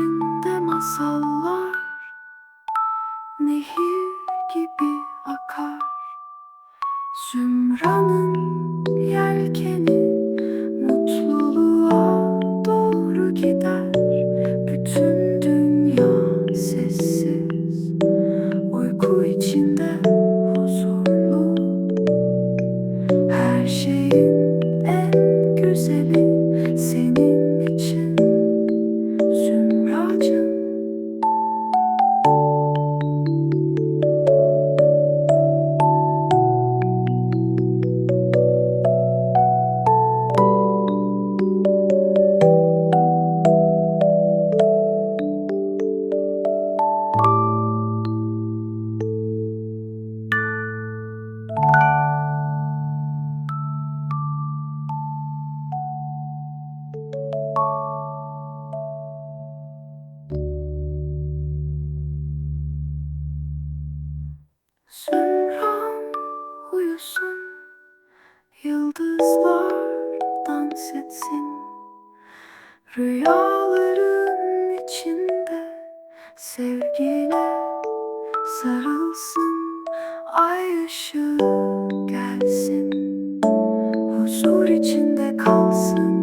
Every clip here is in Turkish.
içinde masallar Nehir gibi akar. Zümranın ay ışığı gelsin. Huzur içinde kalsın.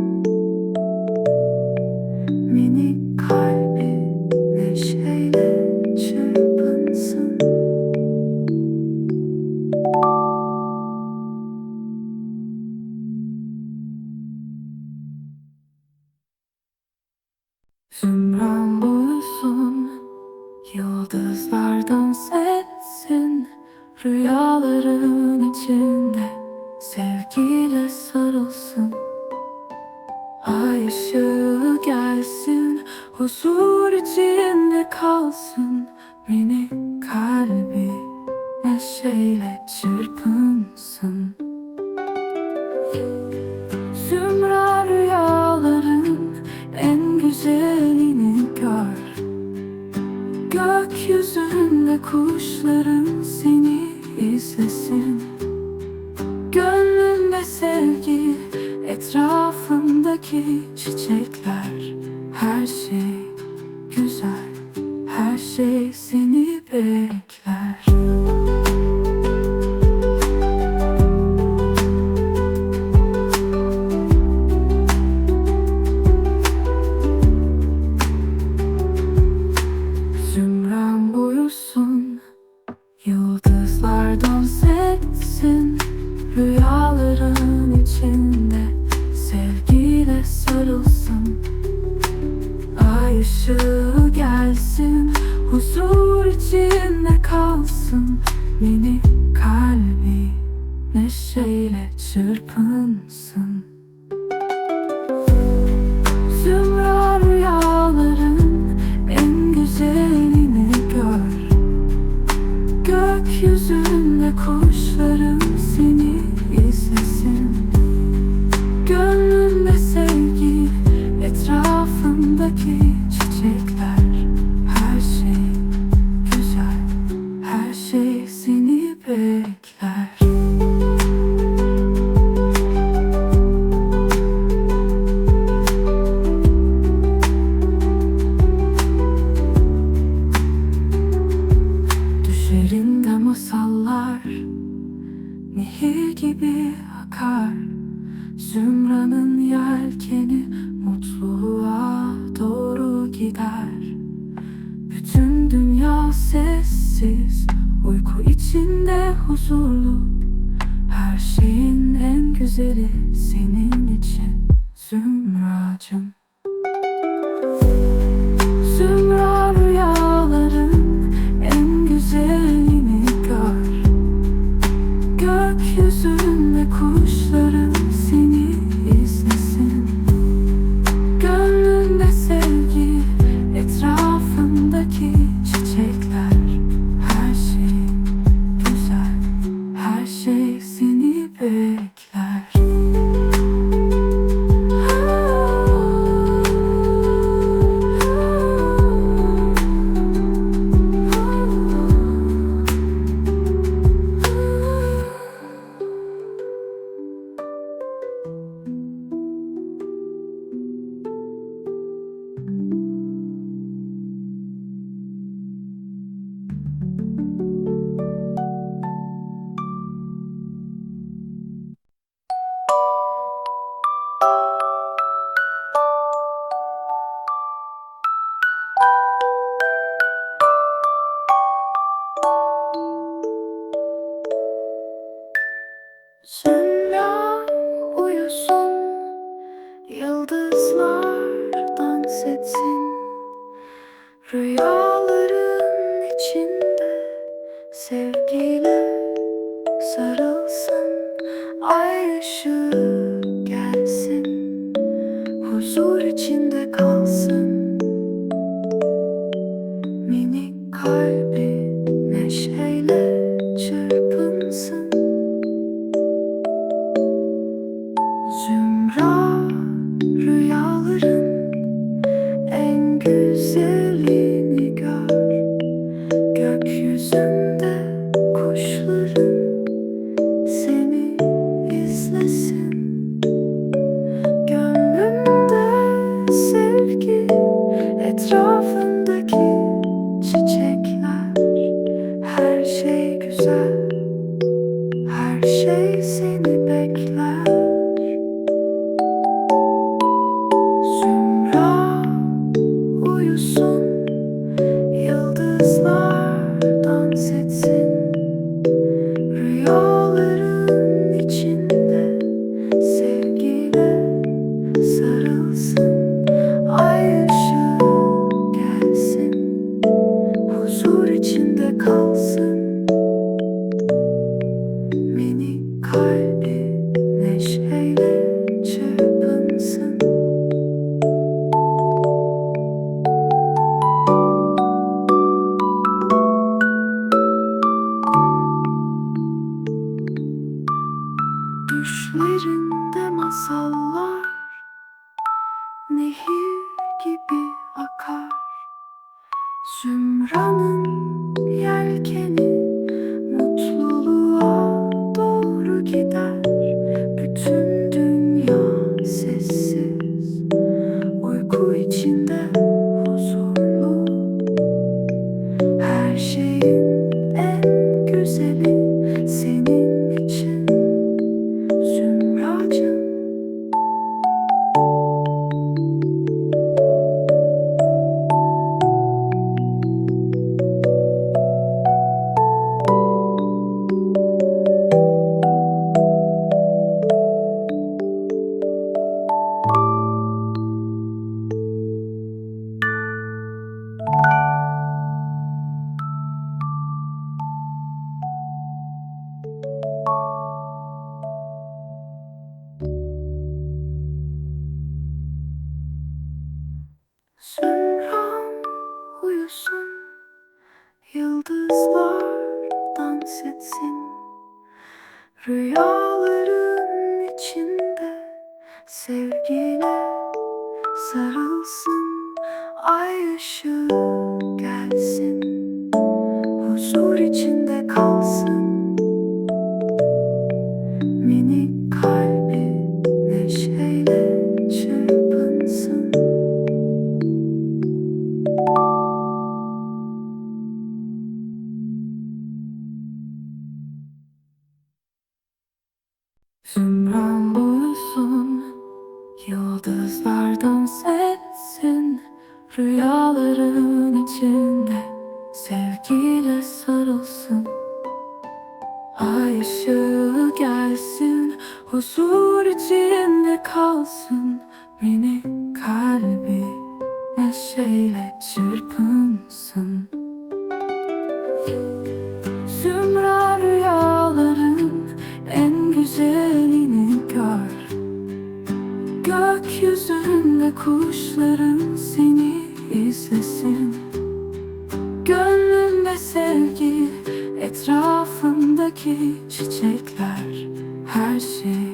kalsın beni. Guru Dünya sessiz. Uyku içinde huzurlu. Her şeyin en güzeli senin için. Zümracım. Sen uyusun. Yıldızlar dans etsin. Gökyüzünde kuşların seni izlesin. Gönlünde sevgi, etrafındaki çiçekler her şey.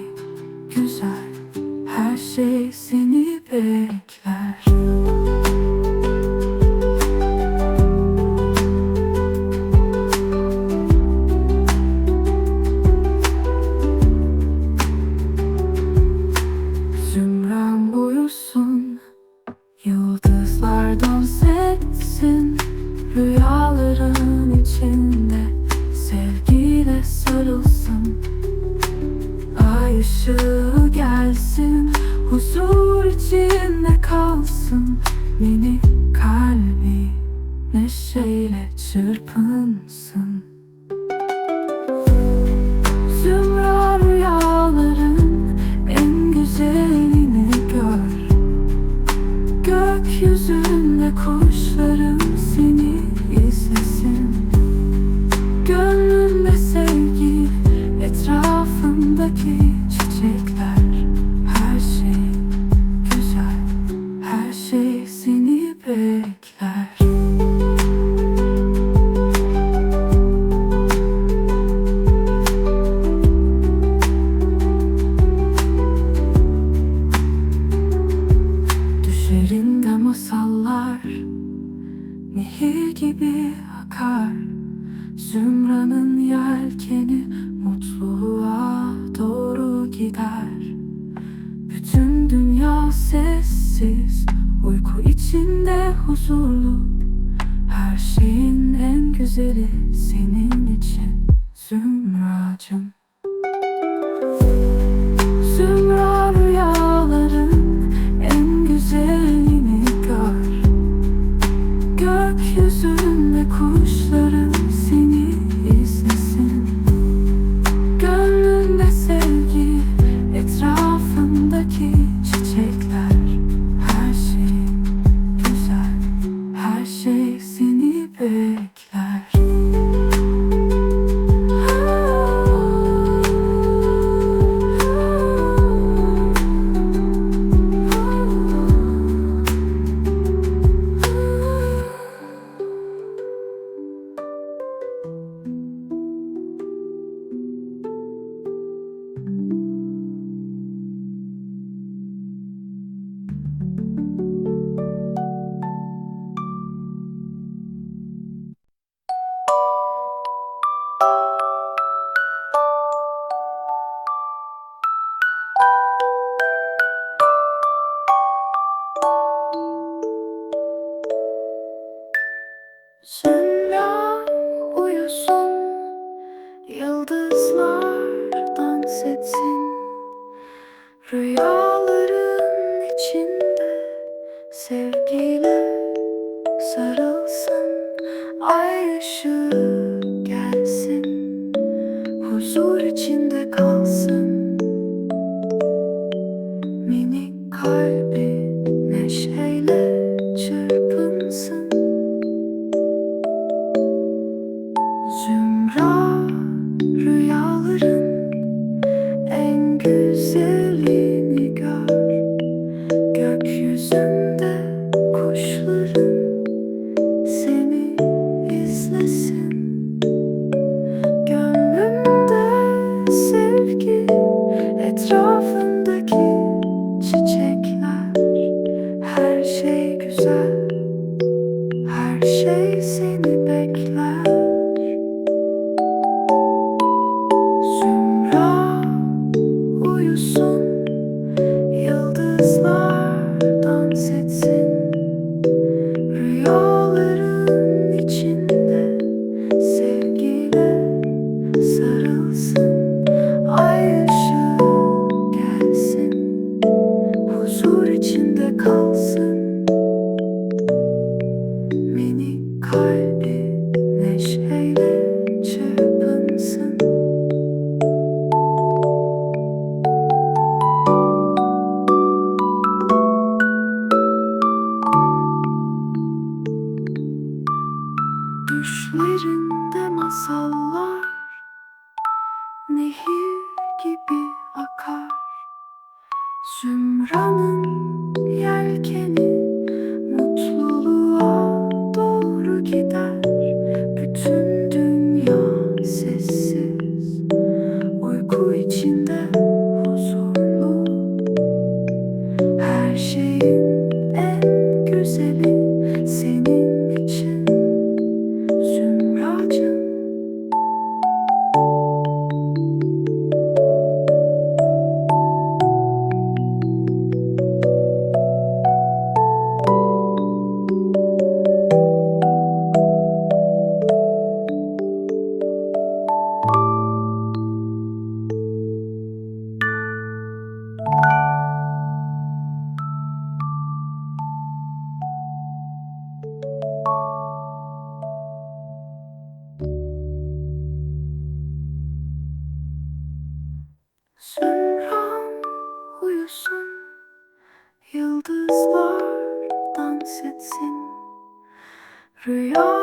불려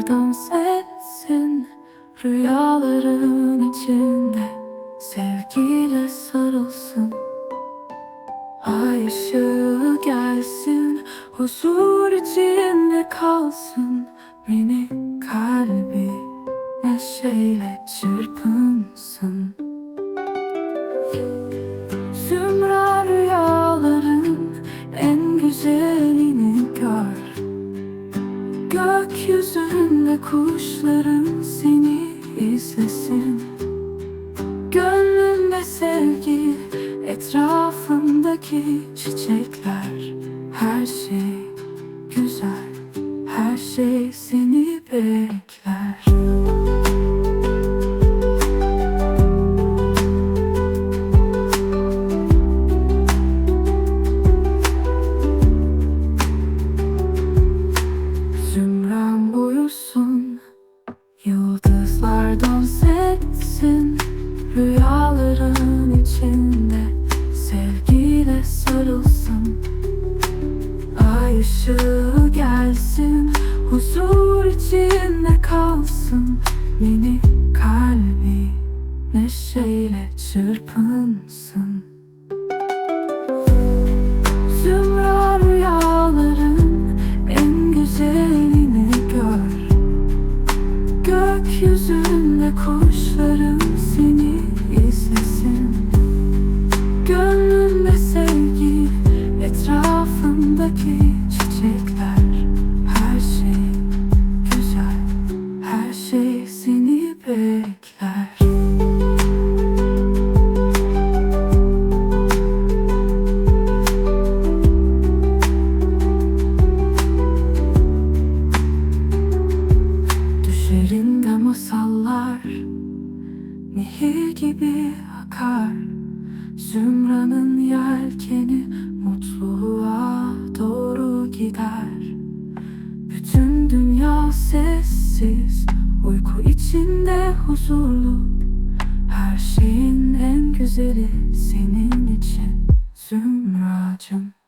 Nereden sensin rüyalarım. I see. çırpınsın. Zümra rüyaların en güzelini gör. Gökyüzünde kur Üzerinde masallar Nehir gibi akar. Zümranın yelkeni Mutluluğa doğru gider. Bütün dünya sessiz Uyku içinde huzurlu. Her şeyin en güzeli senin için Zümracım